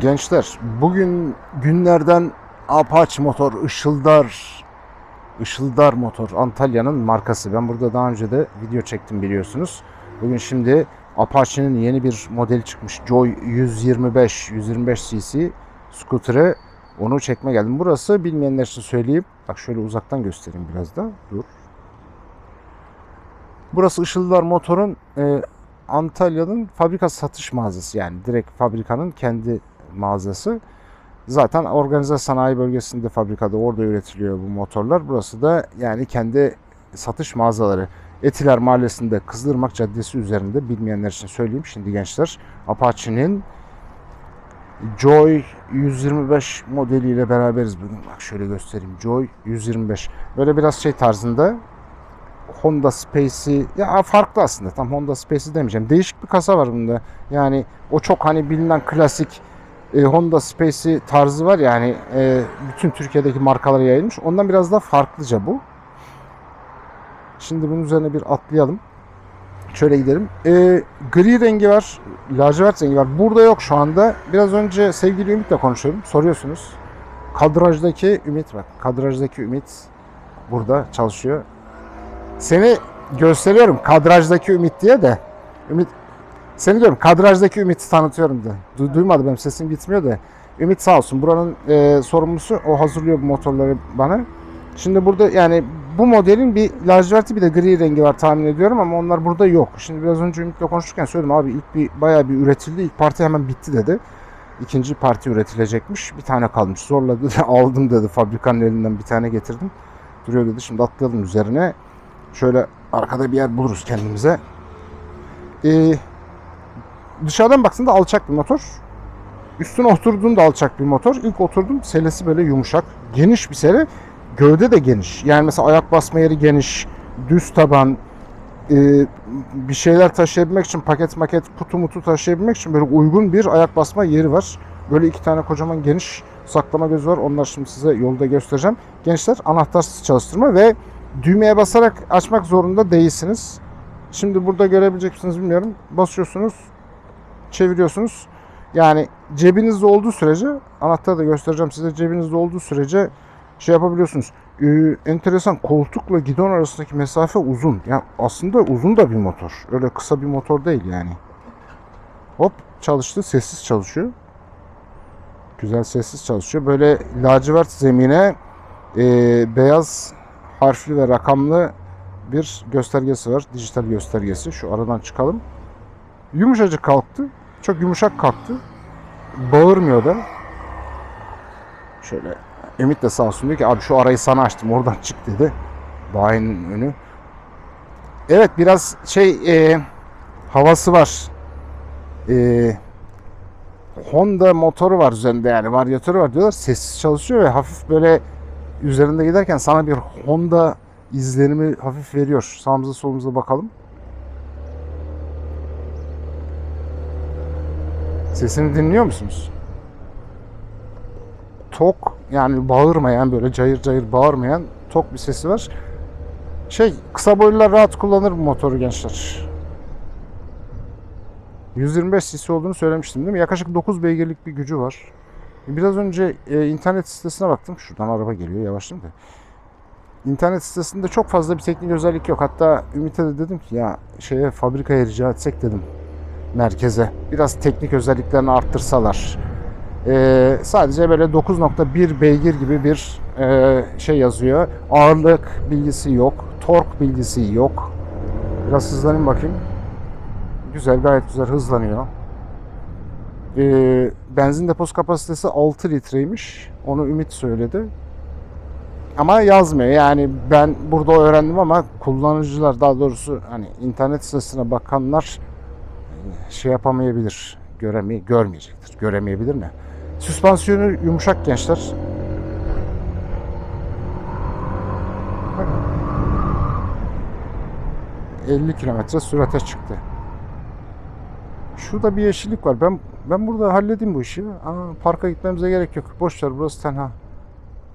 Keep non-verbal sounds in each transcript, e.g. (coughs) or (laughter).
Gençler bugün günlerden Apache motor Işıldar Işıldar motor Antalya'nın markası. Ben burada daha önce de video çektim biliyorsunuz. Bugün şimdi Apache'nin yeni bir modeli çıkmış. Joy 125 125 cc scooter'ı onu çekme geldim. Burası bilmeyenler için söyleyeyim. Bak şöyle uzaktan göstereyim biraz da. Dur. Burası Işıldar Motor'un e, Antalya'nın fabrika satış mağazası yani direkt fabrikanın kendi mağazası. Zaten organize sanayi bölgesinde fabrikada orada üretiliyor bu motorlar. Burası da yani kendi satış mağazaları. Etiler Mahallesi'nde Kızılırmak Caddesi üzerinde bilmeyenler için söyleyeyim şimdi gençler. Apache'nin Joy 125 modeliyle beraberiz bugün. Bak şöyle göstereyim. Joy 125. Böyle biraz şey tarzında Honda Space'i ya farklı aslında. Tam Honda Space'i demeyeceğim. Değişik bir kasa var bunda. Yani o çok hani bilinen klasik e, Honda Space'i tarzı var yani e, bütün Türkiye'deki markalara yayılmış. Ondan biraz daha farklıca bu. Şimdi bunun üzerine bir atlayalım. Şöyle gidelim. E, gri rengi var. Lacivert rengi var. Burada yok şu anda. Biraz önce sevgili Ümit'le konuşuyorum. Soruyorsunuz. Kadrajdaki Ümit bak. Kadrajdaki Ümit burada çalışıyor. Seni gösteriyorum kadrajdaki Ümit diye de. Ümit seni diyorum kadrajdaki Ümit'i tanıtıyorum da. Du- duymadı benim sesim gitmiyor da. Ümit sağ olsun buranın e, sorumlusu o hazırlıyor bu motorları bana. Şimdi burada yani bu modelin bir laciverti bir de gri rengi var tahmin ediyorum ama onlar burada yok. Şimdi biraz önce Ümit'le konuşurken söyledim abi ilk bir bayağı bir üretildi. İlk parti hemen bitti dedi. İkinci parti üretilecekmiş. Bir tane kalmış. Zorla dedi (laughs) aldım dedi. Fabrikanın elinden bir tane getirdim. Duruyor dedi. Şimdi atlayalım üzerine. Şöyle arkada bir yer buluruz kendimize. Ee, dışarıdan baktığında alçak bir motor. Üstüne oturduğunda alçak bir motor. İlk oturdum selesi böyle yumuşak. Geniş bir sele. Gövde de geniş. Yani mesela ayak basma yeri geniş. Düz taban. ee, bir şeyler taşıyabilmek için paket maket kutu mutu taşıyabilmek için böyle uygun bir ayak basma yeri var. Böyle iki tane kocaman geniş saklama gözü var. Onları şimdi size yolda göstereceğim. Gençler anahtarsız çalıştırma ve düğmeye basarak açmak zorunda değilsiniz. Şimdi burada görebilecek misiniz bilmiyorum. Basıyorsunuz, çeviriyorsunuz. Yani cebinizde olduğu sürece, anahtarı da göstereceğim size, cebinizde olduğu sürece şey yapabiliyorsunuz. Ee, enteresan koltukla gidon arasındaki mesafe uzun. Yani aslında uzun da bir motor. Öyle kısa bir motor değil yani. Hop çalıştı, sessiz çalışıyor. Güzel sessiz çalışıyor. Böyle lacivert zemine e, beyaz harfli ve rakamlı bir göstergesi var. Dijital göstergesi. Şu aradan çıkalım. Yumuşacık kalktı. Çok yumuşak kalktı. Bağırmıyor da. Şöyle Ümit de sağ olsun diyor ki abi şu arayı sana açtım oradan çık dedi. Bayinin önü. Evet biraz şey e, havası var. E, Honda motoru var üzerinde yani varyatörü var diyorlar. Sessiz çalışıyor ve hafif böyle üzerinde giderken sana bir Honda izlenimi hafif veriyor. Sağımıza solumuza bakalım. Sesini dinliyor musunuz? Tok yani bağırmayan böyle cayır cayır bağırmayan tok bir sesi var. Şey kısa boylular rahat kullanır bu motoru gençler. 125 cc olduğunu söylemiştim değil mi? Yaklaşık 9 beygirlik bir gücü var. Biraz önce e, internet sitesine baktım. Şuradan araba geliyor yavaşlayayım da. İnternet sitesinde çok fazla bir teknik özellik yok. Hatta Ümit'e de dedim ki ya şeye fabrikaya rica etsek dedim merkeze. Biraz teknik özelliklerini arttırsalar. Ee, sadece böyle 9.1 beygir gibi bir e, şey yazıyor. Ağırlık bilgisi yok. Tork bilgisi yok. Biraz hızlanayım bakayım. Güzel gayet güzel hızlanıyor. Ee, benzin deposu kapasitesi 6 litreymiş. Onu Ümit söyledi. Ama yazmıyor. Yani ben burada öğrendim ama kullanıcılar daha doğrusu hani internet sitesine bakanlar şey yapamayabilir. Göremey görmeyecektir. Göremeyebilir ne? Süspansiyonu yumuşak gençler. Bak. 50 kilometre sürate çıktı. Şurada bir yeşillik var. Ben ben burada halledeyim bu işi. Aa, parka gitmemize gerek yok. Boş ver burası tenha.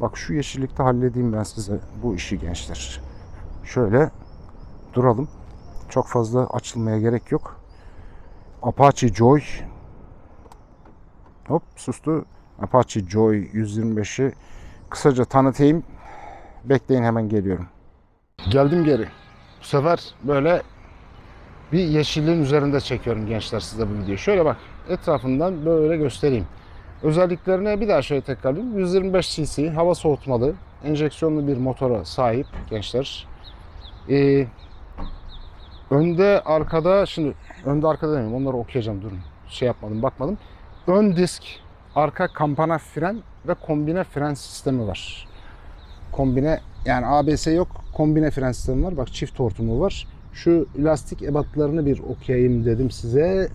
Bak şu yeşillikte halledeyim ben size bu işi gençler. Şöyle duralım. Çok fazla açılmaya gerek yok. Apache Joy Hop sustu. Apache Joy 125'i kısaca tanıtayım. Bekleyin hemen geliyorum. Geldim geri. Bu sefer böyle bir yeşilliğin üzerinde çekiyorum gençler size bu videoyu. Şöyle bak etrafından böyle göstereyim. Özelliklerine bir daha şöyle tekrarlayayım. 125 cc hava soğutmalı, enjeksiyonlu bir motora sahip gençler. Ee, önde arkada şimdi önde arkada demeyeyim onları okuyacağım durun. Şey yapmadım bakmadım. Ön disk, arka kampana fren ve kombine fren sistemi var. Kombine yani ABS yok kombine fren sistemi var. Bak çift hortumu var. Şu lastik ebatlarını bir okuyayım dedim size.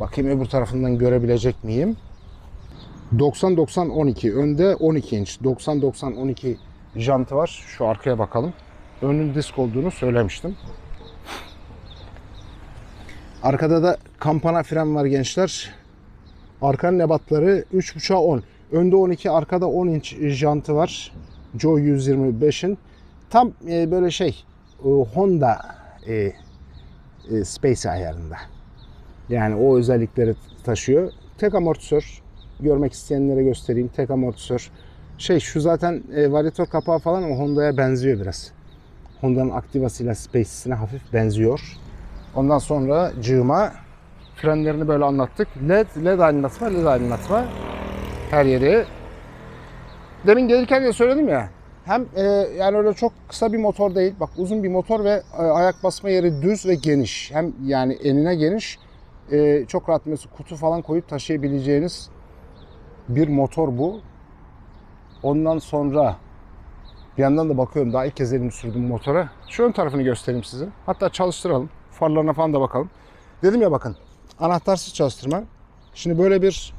Bakayım öbür tarafından görebilecek miyim? 90-90-12. Önde 12 inç. 90-90-12 jantı var. Şu arkaya bakalım. Önün disk olduğunu söylemiştim. Arkada da kampana fren var gençler. Arkanın ebatları 3.5'a 10. Önde 12, arkada 10 inç jantı var. Joe 125'in. Tam e, böyle şey e, Honda e, e, Space ayarında. Yani o özellikleri taşıyor. Tek amortisör. Görmek isteyenlere göstereyim. Tek amortisör. Şey şu zaten e, varyatör kapağı falan o Honda'ya benziyor biraz. Honda'nın Activa'sıyla Space'ine hafif benziyor. Ondan sonra cığıma frenlerini böyle anlattık. LED, LED aydınlatma, LED aydınlatma. Her yeri. Demin gelirken de söyledim ya. Hem e, yani öyle çok kısa bir motor değil. Bak uzun bir motor ve e, ayak basma yeri düz ve geniş. Hem yani enine geniş. E, çok rahat mesela kutu falan koyup taşıyabileceğiniz bir motor bu. Ondan sonra bir yandan da bakıyorum daha ilk kez elimi sürdüm motora. Şu ön tarafını göstereyim size. Hatta çalıştıralım. Farlarına falan da bakalım. Dedim ya bakın anahtarsız çalıştırma. Şimdi böyle bir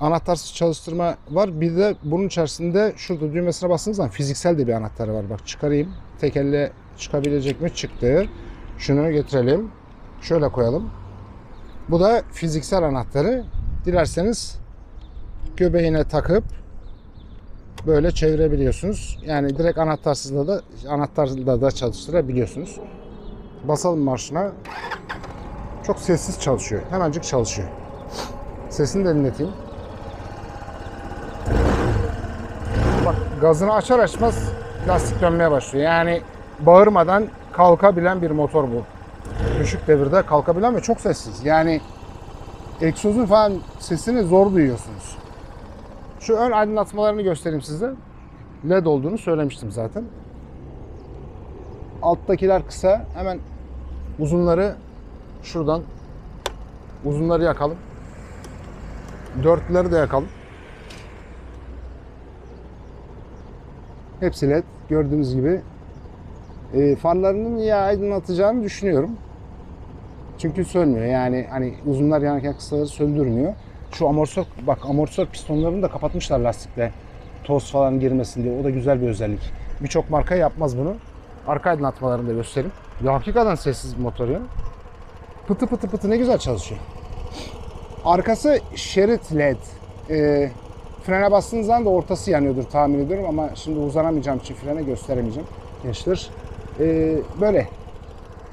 anahtarsız çalıştırma var. Bir de bunun içerisinde şurada düğmesine bastığınız zaman fiziksel de bir anahtarı var. Bak çıkarayım. Tek elle çıkabilecek mi? Çıktı. Şunu getirelim. Şöyle koyalım. Bu da fiziksel anahtarı. Dilerseniz göbeğine takıp böyle çevirebiliyorsunuz. Yani direkt anahtarsızla da anahtarla da çalıştırabiliyorsunuz. Basalım marşına. Çok sessiz çalışıyor. Hemencik çalışıyor. Sesini de dinleteyim. Bak gazını açar açmaz lastik dönmeye başlıyor. Yani bağırmadan kalkabilen bir motor bu. Düşük devirde kalkabilen ve çok sessiz. Yani egzozun falan sesini zor duyuyorsunuz. Şu ön aydınlatmalarını göstereyim size. LED olduğunu söylemiştim zaten. Alttakiler kısa. Hemen uzunları şuradan uzunları yakalım. Dörtlüleri de yakalım. Hepsi led. Gördüğünüz gibi. E, farlarının iyi aydınlatacağını düşünüyorum. Çünkü sönmüyor. Yani hani uzunlar yanarken kısaları söndürmüyor. Şu amortisör bak amortisör pistonlarını da kapatmışlar lastikle. Toz falan girmesin diye. O da güzel bir özellik. Birçok marka yapmaz bunu. Arka aydınlatmalarını da göstereyim. Ya hakikaten sessiz bir motor ya. Pıtı pıtı pıtı ne güzel çalışıyor. Arkası şerit led. Ee, frene bastığınız zaman da ortası yanıyordur tahmin ediyorum ama şimdi uzanamayacağım için frene gösteremeyeceğim gençler. Ee, böyle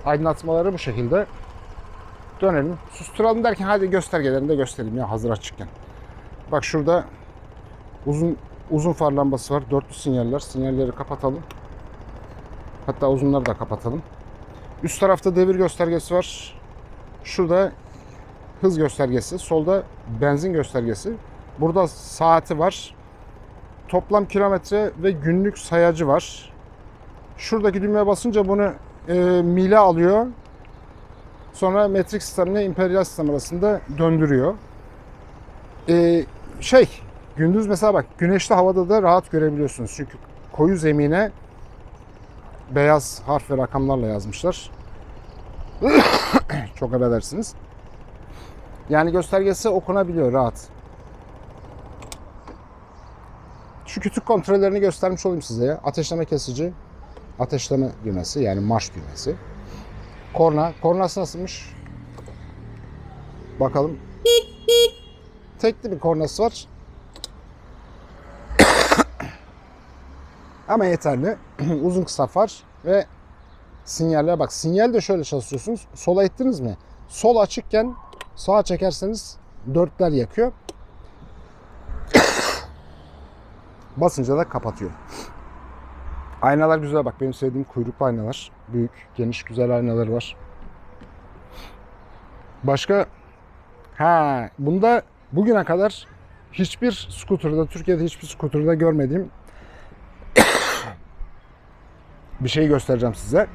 aydınlatmaları bu şekilde. Dönelim. Susturalım derken hadi göstergelerini de göstereyim ya hazır açıkken. Bak şurada uzun uzun far lambası var. Dörtlü sinyaller. Sinyalleri kapatalım. Hatta uzunları da kapatalım. Üst tarafta devir göstergesi var. Şurada hız göstergesi. Solda benzin göstergesi. Burada saati var. Toplam kilometre ve günlük sayacı var. Şuradaki düğmeye basınca bunu e, mile alıyor. Sonra metrik sistemle imperial sistem arasında döndürüyor. E, şey gündüz mesela bak güneşli havada da rahat görebiliyorsunuz. Çünkü koyu zemine beyaz harf ve rakamlarla yazmışlar. (coughs) Çok affedersiniz. Yani göstergesi okunabiliyor rahat. Şu kütük kontrollerini göstermiş olayım size ya. Ateşleme kesici, ateşleme düğmesi yani marş düğmesi. Korna, kornası nasılmış? Bakalım. Tekli bir kornası var. Ama yeterli. (clears throat) Uzun kısa far ve sinyaller bak. Sinyal de şöyle çalışıyorsunuz. Sola ittiniz mi? Sol açıkken sağa çekerseniz dörtler yakıyor. (clears throat) Basınca da kapatıyor. Aynalar güzel bak. Benim sevdiğim kuyruklu aynalar. Büyük, geniş, güzel aynaları var. Başka ha bunda bugüne kadar hiçbir scooter'da Türkiye'de hiçbir scooter'da görmediğim bir şey göstereceğim size.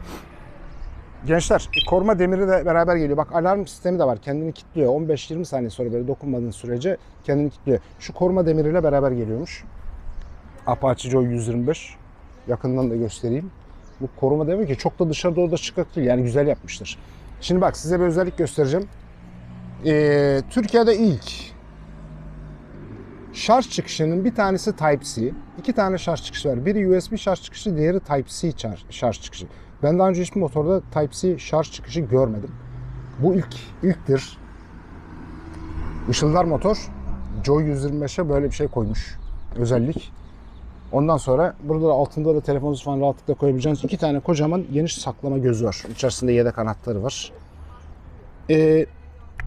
Gençler koruma demiri de beraber geliyor. Bak alarm sistemi de var. Kendini kilitliyor. 15-20 saniye sonra böyle dokunmadığın sürece kendini kilitliyor. Şu koruma demiriyle beraber geliyormuş. Apache Joy 125. Yakından da göstereyim. Bu koruma demiri ki çok da dışarıda orada çıkak değil. Yani güzel yapmışlar. Şimdi bak size bir özellik göstereceğim. Ee, Türkiye'de ilk şarj çıkışının bir tanesi Type-C. iki tane şarj çıkışı var. Biri USB şarj çıkışı, diğeri Type-C şarj, şarj çıkışı. Ben daha önce hiçbir motorda Type-C şarj çıkışı görmedim. Bu ilk, ilktir. Işıldar motor Joy 125'e böyle bir şey koymuş. Özellik. Ondan sonra burada da altında da telefonunuzu falan rahatlıkla koyabileceğiniz iki tane kocaman geniş saklama gözü var. İçerisinde yedek anahtarı var. Ee,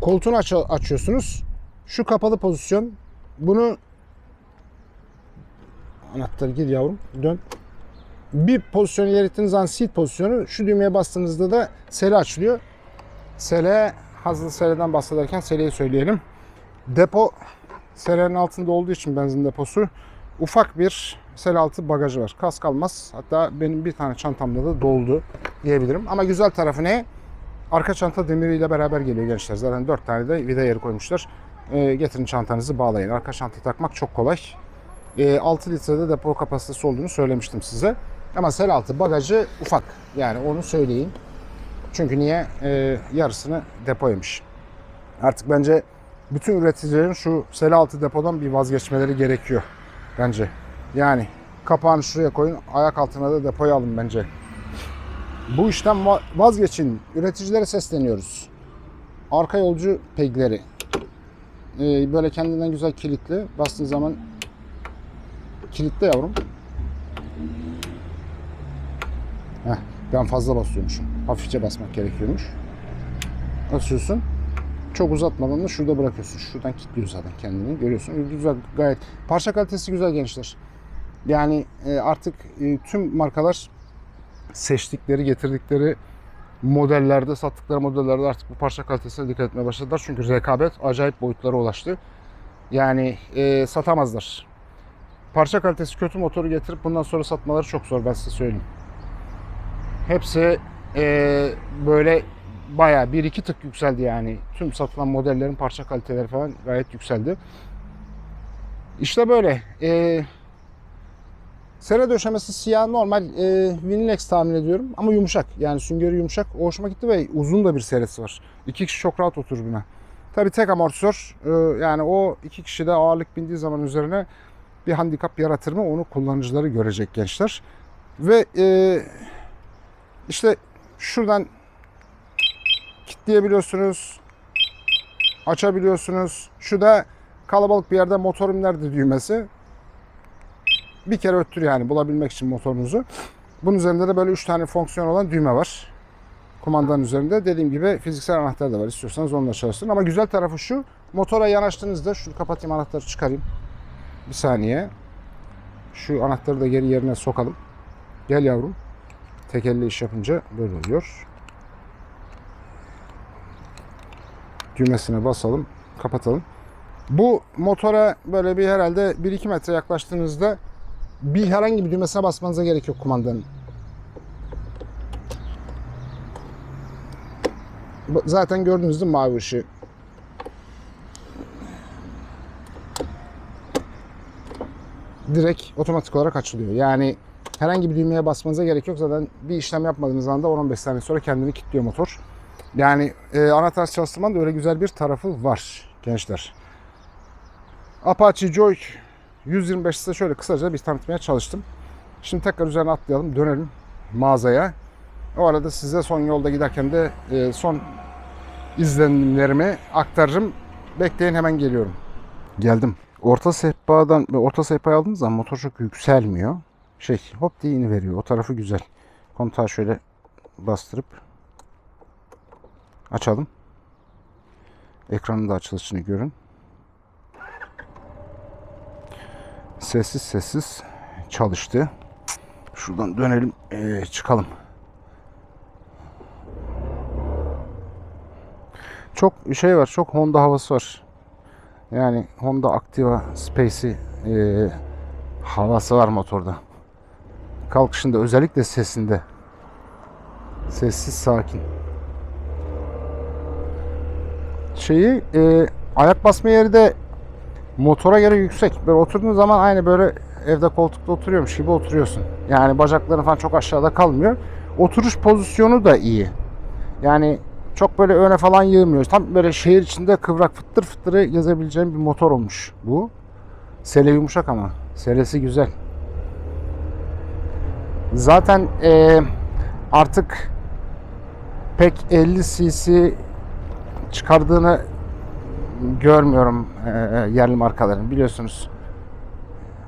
koltuğunu aç- açıyorsunuz. Şu kapalı pozisyon. Bunu anahtarı gir yavrum. Dön. Bir pozisyonu ilerlettiğiniz zaman seat pozisyonu. Şu düğmeye bastığınızda da sele açılıyor. Sele, hazır seleden bahsederken seleyi söyleyelim. Depo selenin altında olduğu için benzin deposu ufak bir sel altı bagajı var. Kask almaz. Hatta benim bir tane çantamda da doldu diyebilirim. Ama güzel tarafı ne? Arka çanta demiriyle beraber geliyor gençler. Zaten 4 tane de vida yeri koymuşlar. Ee, getirin çantanızı bağlayın. Arka çanta takmak çok kolay. Ee, 6 litrede depo kapasitesi olduğunu söylemiştim size. Ama sel altı bagajı ufak. Yani onu söyleyeyim. Çünkü niye? Ee, yarısını depoymuş. Artık bence bütün üreticilerin şu sel altı depodan bir vazgeçmeleri gerekiyor. Bence. Yani kapağını şuraya koyun. Ayak altına da depoyu alın bence. Bu işten va- vazgeçin. Üreticilere sesleniyoruz. Arka yolcu pegleri. Ee, böyle kendinden güzel kilitli. Bastığın zaman kilitle yavrum. Heh, ben fazla basıyormuşum. Hafifçe basmak gerekiyormuş. Basıyorsun. Çok uzatmadan da şurada bırakıyorsun. Şuradan kilitliyor zaten kendini. Görüyorsun. Güzel gayet. Parça kalitesi güzel gençler. Yani e, artık e, tüm markalar seçtikleri, getirdikleri modellerde, sattıkları modellerde artık bu parça kalitesine dikkat etmeye başladılar. Çünkü rekabet acayip boyutlara ulaştı. Yani e, satamazlar. Parça kalitesi kötü motoru getirip bundan sonra satmaları çok zor ben size söyleyeyim. Hepsi e, böyle bayağı bir iki tık yükseldi yani. Tüm satılan modellerin parça kaliteleri falan gayet yükseldi. İşte böyle. E, Sera döşemesi siyah normal e, Vinilex tahmin ediyorum ama yumuşak. Yani süngeri yumuşak. O hoşuma gitti ve uzun da bir serisi var. İki kişi çok rahat oturur buna. Tabii tek amortisör. e, yani o iki kişi de ağırlık bindiği zaman üzerine bir handikap yaratır mı onu kullanıcıları görecek gençler. Ve e, işte şuradan kilitleyebiliyorsunuz. Açabiliyorsunuz. Şu da kalabalık bir yerde motorum nerede düğmesi bir kere öttür yani bulabilmek için motorunuzu. Bunun üzerinde de böyle 3 tane fonksiyon olan düğme var. Kumandanın üzerinde. Dediğim gibi fiziksel anahtar da var. İstiyorsanız onunla çalıştırın. Ama güzel tarafı şu. Motora yanaştığınızda şunu kapatayım anahtarı çıkarayım. Bir saniye. Şu anahtarı da geri yerine sokalım. Gel yavrum. Tek elle iş yapınca böyle oluyor. Düğmesine basalım. Kapatalım. Bu motora böyle bir herhalde 1-2 metre yaklaştığınızda bir herhangi bir düğmesine basmanıza gerek yok kumandanın. Zaten gördünüz değil mi mavi ışığı? Direkt otomatik olarak açılıyor. Yani herhangi bir düğmeye basmanıza gerek yok. Zaten bir işlem yapmadığınız anda 10-15 saniye sonra kendini kilitliyor motor. Yani e, anahtar çalıştırmanın da öyle güzel bir tarafı var gençler. Apache Joy 125 size şöyle kısaca bir tanıtmaya çalıştım. Şimdi tekrar üzerine atlayalım, dönelim mağazaya. O arada size son yolda giderken de e, son izlenimlerimi aktarırım. Bekleyin hemen geliyorum. Geldim. Orta sehpadan, orta sehpayı aldığınız zaman motor çok yükselmiyor. Şey hop diye veriyor. O tarafı güzel. Kontağı şöyle bastırıp açalım. Ekranın da açılışını görün. Sessiz sessiz çalıştı. Şuradan dönelim, eee, çıkalım. Çok şey var, çok Honda havası var. Yani Honda Activa Space'i eee, havası var motorda. Kalkışında özellikle sesinde. Sessiz sakin. Şeyi eee, ayak basma yeri de motora göre yüksek. Böyle oturduğun zaman aynı böyle evde koltukta oturuyormuş gibi oturuyorsun. Yani bacakların falan çok aşağıda kalmıyor. Oturuş pozisyonu da iyi. Yani çok böyle öne falan yığmıyor. Tam böyle şehir içinde kıvrak fıttır fıttırı gezebileceğim bir motor olmuş bu. Sele yumuşak ama. Selesi güzel. Zaten eee, artık pek 50 cc çıkardığını görmüyorum eee, yerli markaların. Biliyorsunuz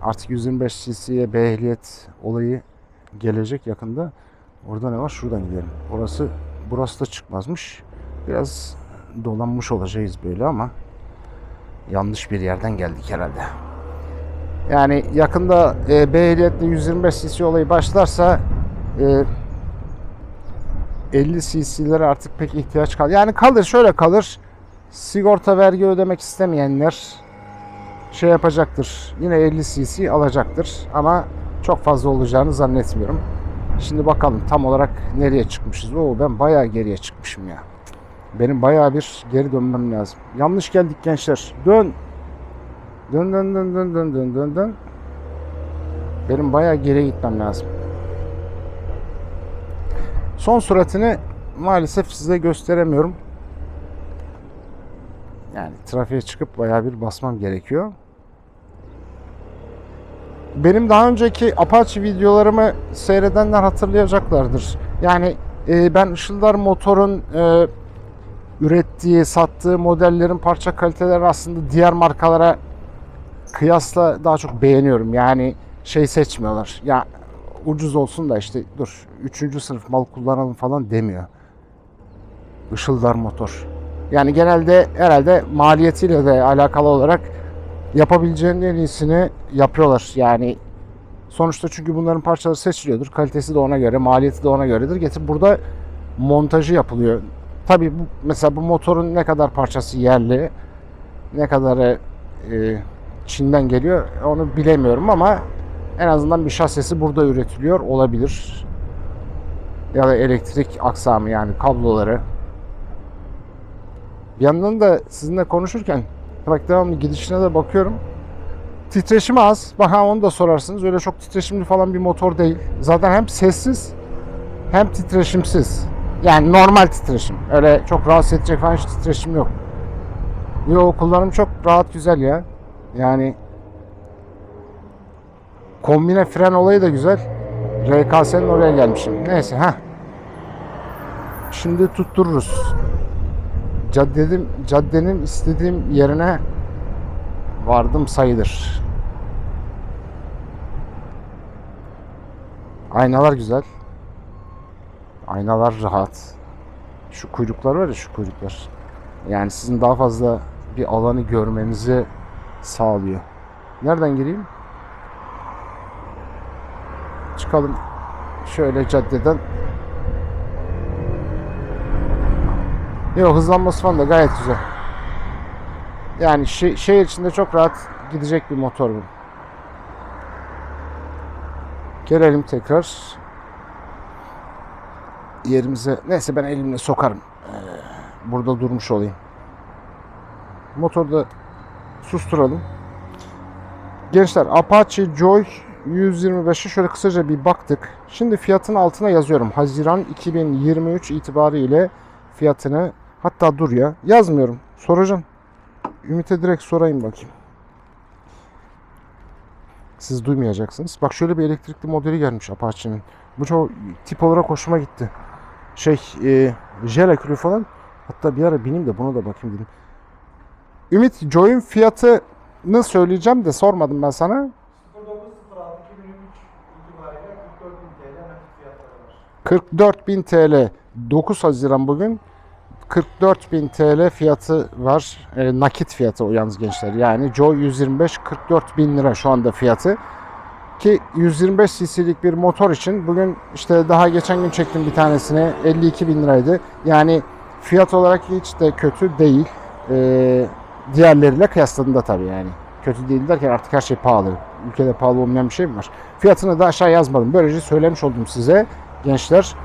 artık 125 cc'ye B ehliyet olayı gelecek yakında. Orada ne var? Şuradan gidelim. Orası burası da çıkmazmış. Biraz dolanmış olacağız böyle ama yanlış bir yerden geldik herhalde. Yani yakında e, B ehliyetli 125 cc olayı başlarsa e, 50 cc'lere artık pek ihtiyaç kalır. Yani kalır şöyle kalır. Sigorta vergi ödemek istemeyenler şey yapacaktır. Yine 50 cc alacaktır ama çok fazla olacağını zannetmiyorum. Şimdi bakalım tam olarak nereye çıkmışız. Oo ben bayağı geriye çıkmışım ya. Benim bayağı bir geri dönmem lazım. Yanlış geldik gençler. Dön. Dön dön dön dön dön dön dön dön. Benim bayağı geriye gitmem lazım. Son suratını maalesef size gösteremiyorum. Yani trafiğe çıkıp bayağı bir basmam gerekiyor. Benim daha önceki Apache videolarımı seyredenler hatırlayacaklardır. Yani e, ben Işıldar Motor'un e, ürettiği, sattığı modellerin parça kaliteleri aslında diğer markalara kıyasla daha çok beğeniyorum. Yani şey seçmiyorlar. Ya ucuz olsun da işte dur 3. sınıf mal kullanalım falan demiyor. Işıldar Motor. Yani genelde herhalde maliyetiyle de alakalı olarak yapabileceğinin en iyisini yapıyorlar. Yani sonuçta çünkü bunların parçaları seçiliyordur. Kalitesi de ona göre, maliyeti de ona göredir. Getir burada montajı yapılıyor. Tabii bu, mesela bu motorun ne kadar parçası yerli, ne kadarı e, Çin'den geliyor onu bilemiyorum ama en azından bir şasisi burada üretiliyor olabilir. Ya da elektrik aksamı yani kabloları. Bir yandan da sizinle konuşurken bak devamlı gidişine de bakıyorum. Titreşimi az. Bak onu da sorarsınız. Öyle çok titreşimli falan bir motor değil. Zaten hem sessiz hem titreşimsiz. Yani normal titreşim. Öyle çok rahatsız edecek falan hiç titreşim yok. Yo kullanım çok rahat güzel ya. Yani kombine fren olayı da güzel. RKS'nin oraya gelmişim. Neyse ha. Şimdi tuttururuz. Caddenin, caddenin istediğim yerine vardım sayılır. Aynalar güzel. Aynalar rahat. Şu kuyruklar var ya şu kuyruklar. Yani sizin daha fazla bir alanı görmenizi sağlıyor. Nereden gireyim? Çıkalım şöyle caddeden. Yok hızlanması falan da gayet güzel. Yani şe- şehir içinde çok rahat gidecek bir motor bu. Gelelim tekrar yerimize. Neyse ben elimle sokarım. Ee, burada durmuş olayım. Motorda susturalım. Gençler Apache Joy 125'e şöyle kısaca bir baktık. Şimdi fiyatın altına yazıyorum. Haziran 2023 itibariyle fiyatını hatta dur ya yazmıyorum. Soracağım. Ümit'e direkt sorayım bakayım. Siz duymayacaksınız. Bak şöyle bir elektrikli modeli gelmiş Apache'nin. Bu çok tip olarak hoşuma gitti. Şey, e, jel akülü falan. Hatta bir ara bineyim de buna da bakayım dedim. Ümit, Joy'un fiyatını söyleyeceğim de sormadım ben sana. 09.06.2023 itibariyle 44.000 TL nakit fiyatları var. 44.000 TL. 9 Haziran bugün. 44.000 TL fiyatı var. E, nakit fiyatı o yalnız gençler. Yani Joy 125 44.000 lira şu anda fiyatı. Ki 125 cc'lik bir motor için bugün işte daha geçen gün çektim bir tanesini 52 bin liraydı. Yani fiyat olarak hiç de kötü değil. E, diğerleriyle kıyasladığında tabii yani. Kötü değil derken artık her şey pahalı. Ülkede pahalı olmayan bir şey mi var? Fiyatını da aşağı yazmadım. Böylece söylemiş oldum size gençler.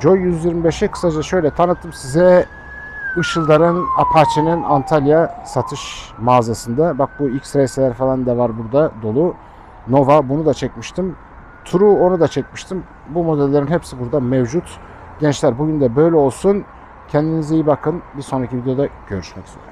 Joy 125'i kısaca şöyle tanıttım size. Işıldar'ın Apache'nin Antalya satış mağazasında. Bak bu X-Race'ler falan da var burada dolu. Nova bunu da çekmiştim. True onu da çekmiştim. Bu modellerin hepsi burada mevcut. Gençler bugün de böyle olsun. Kendinize iyi bakın. Bir sonraki videoda görüşmek üzere.